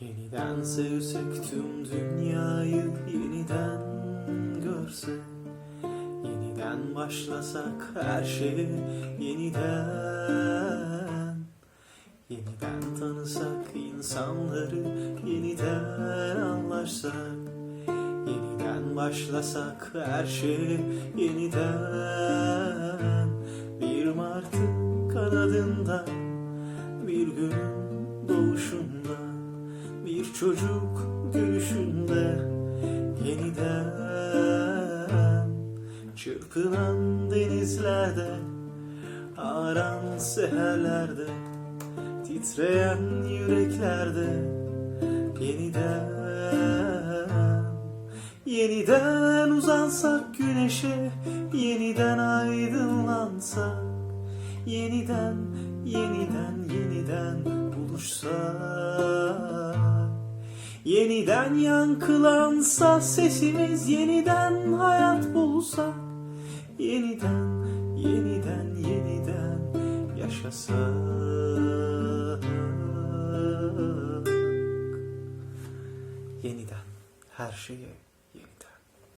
Yeniden sevsek tüm dünyayı yeniden görsek Yeniden başlasak her şeyi yeniden. Yeniden tanısak insanları yeniden anlaşsak Yeniden başlasak her şeyi yeniden. Bir martı kanadında bir bir çocuk gülüşünde yeniden çırpınan denizlerde aran seherlerde titreyen yüreklerde yeniden yeniden uzansak güneşe yeniden aydınlansak yeniden yeniden yeniden buluşsak yeniden yankılansa sesimiz yeniden hayat bulsak yeniden yeniden yeniden yaşasak yeniden her şeyi